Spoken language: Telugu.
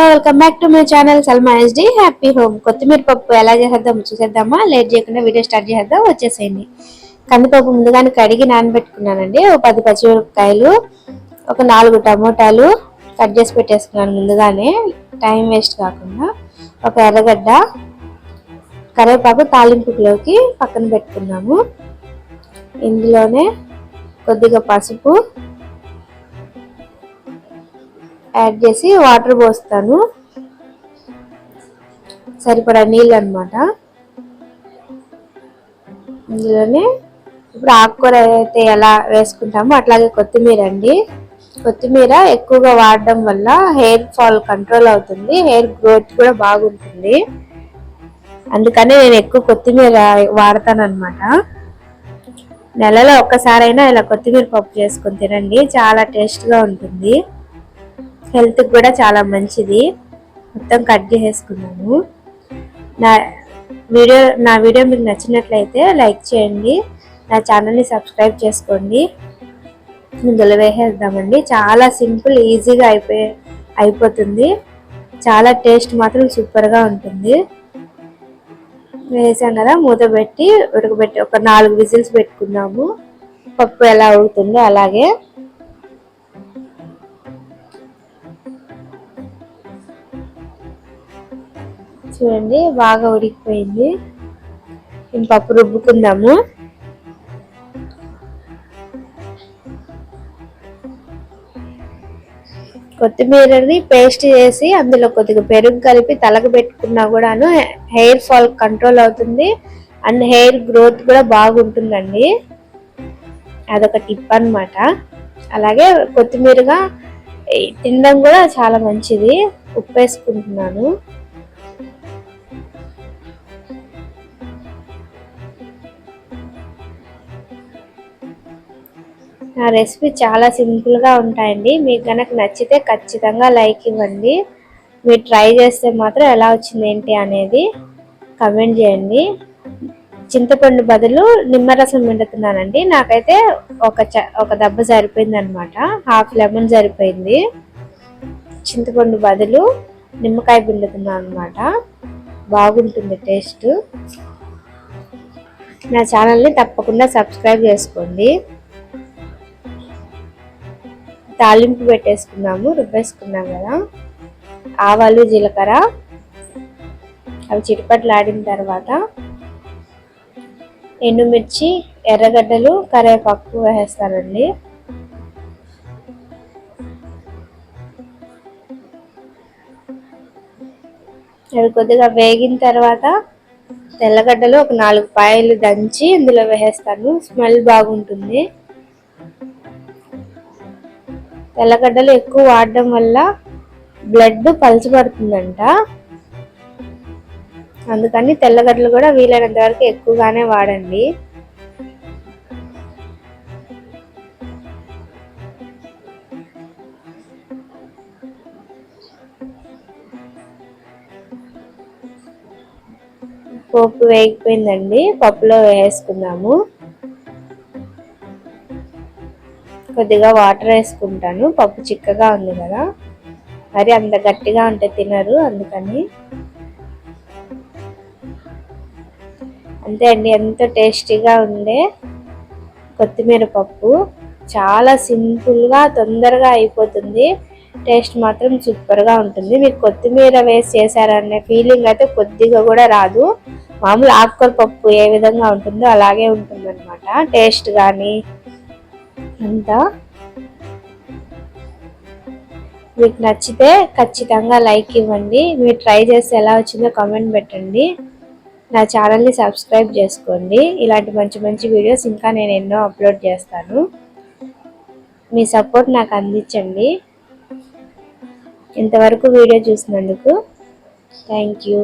Hello welcome back to my channel Salma SD happy home కొత్తిమీర పప్పు ఎలా చేసేద్దాం చూసేద్దామా? లేట్ చేయకుండా వీడియో స్టార్ట్ చేద్దాం వచ్చేసేయండి. కందిపప్పు ముందుగానే కడిగి నానబెట్టుకున్నానండి. ఒక పది పచ్చిమిరపకాయలు ఒక నాలుగు టమోటాలు కట్ చేసి పెట్టేసుకున్నాను ముందుగానే. టైం వేస్ట్ కాకుండా ఒక ఎర్రగడ్డ కరివేపాకు తాలింపులోకి పక్కన పెట్టుకున్నాము. ఇందులోనే కొద్దిగా పసుపు యాడ్ చేసి వాటర్ పోస్తాను. సరిపడా నీళ్ళు అనమాట ఇందులోనే ఇప్పుడు ఆకుకూర అయితే ఎలా వేసుకుంటామో అట్లాగే కొత్తిమీర అండి. కొత్తిమీర ఎక్కువగా వాడడం వల్ల హెయిర్ ఫాల్ కంట్రోల్ అవుతుంది హెయిర్ గ్రోత్ కూడా బాగుంటుంది. అందుకనే నేను ఎక్కువ కొత్తిమీర వాడతానమాట నెలలో ఒక్కసారైనా ఇలా కొత్తిమీర పప్పు చేసుకొని తినండి చాలా టేస్ట్గా ఉంటుంది. హెల్త్కి కూడా చాలా మంచిది. మొత్తం కట్ చేసేసుకున్నాను. నా వీడియో నా వీడియో మీకు నచ్చినట్లయితే లైక్ చేయండి. నా ఛానల్ని సబ్స్క్రైబ్ చేసుకోండి. ఇందులో వేసేద్దామండి చాలా సింపుల్ ఈజీగా అయిపోయి అయిపోతుంది. చాలా టేస్ట్ మాత్రం సూపర్గా ఉంటుంది. వేసాం కదా మూత పెట్టి ఉడకబెట్టి ఒక నాలుగు విజిల్స్ పెట్టుకున్నాము పప్పు ఎలా ఉడుతుందో అలాగే చూడండి బాగా ఉడికిపోయింది. మేము పప్పు రుబ్బుకుందాము. కొత్తిమీరని పేస్ట్ చేసి అందులో కొద్దిగా పెరుగు కలిపి తలకు పెట్టుకున్నా కూడాను హెయిర్ ఫాల్ కంట్రోల్ అవుతుంది. అండ్ హెయిర్ గ్రోత్ కూడా బాగుంటుందండి. అదొక టిప్ అనమాట అలాగే కొత్తిమీరగా తినడం కూడా చాలా మంచిది. ఉప్పు వేసుకుంటున్నాను నా రెసిపీ చాలా సింపుల్గా ఉంటాయండి. మీకు కనుక నచ్చితే ఖచ్చితంగా లైక్ ఇవ్వండి. మీరు ట్రై చేస్తే మాత్రం ఎలా వచ్చింది ఏంటి అనేది కమెంట్ చేయండి. చింతపండు బదులు నిమ్మరసం పిండుతున్నానండి నాకైతే ఒక చ ఒక దెబ్బ సరిపోయింది అనమాట హాఫ్ లెమన్ సరిపోయింది. చింతపండు బదులు నిమ్మకాయ పిండుతున్నాను అనమాట బాగుంటుంది టేస్ట్. నా ఛానల్ని తప్పకుండా సబ్స్క్రైబ్ చేసుకోండి. తాలింపు పెట్టేసుకున్నాము రుబ్బేసుకున్నాం కదా. ఆవాలు జీలకర్ర అవి చిటిపట్లాడిన తర్వాత ఎండుమిర్చి ఎర్రగడ్డలు కరివేపాకు వేసేస్తానండి. అవి కొద్దిగా వేగిన తర్వాత తెల్లగడ్డలు ఒక నాలుగు పాయలు దంచి ఇందులో వేసేస్తాను. స్మెల్ బాగుంటుంది. తెల్లగడ్డలు ఎక్కువ వాడడం వల్ల బ్లడ్ పలచబడుతుందంట. అందుకని తెల్లగడ్డలు కూడా వీలైనంత వరకు ఎక్కువగానే వాడండి. పోపు వేగిపోయిందండి. పప్పులో వేసుకుందాము. కొద్దిగా వాటర్ వేసుకుంటాను. పప్పు చిక్కగా ఉంది కదా. మరి అంత గట్టిగా ఉంటే తినరు అందుకని. అంతే అండి ఎంతో టేస్టీగా ఉండే కొత్తిమీర పప్పు. చాలా సింపుల్గా తొందరగా అయిపోతుంది. టేస్ట్ మాత్రం సూపర్గా ఉంటుంది. మీకు కొత్తిమీర వేసి చేశారనే ఫీలింగ్ అయితే కొద్దిగా కూడా రాదు. మామూలు ఆకుకూర పప్పు ఏ విధంగా ఉంటుందో అలాగే ఉంటుంది టేస్ట్ కానీ అంతా. మీకు నచ్చితే ఖచ్చితంగా లైక్ ఇవ్వండి. మీరు ట్రై చేస్తే ఎలా వచ్చిందో కామెంట్ పెట్టండి. నా ఛానల్ని సబ్స్క్రైబ్ చేసుకోండి. ఇలాంటి మంచి మంచి వీడియోస్ ఇంకా నేను ఎన్నో అప్లోడ్ చేస్తాను. మీ సపోర్ట్ నాకు అందించండి. ఇంతవరకు వీడియో చూసినందుకు థ్యాంక్ యూ.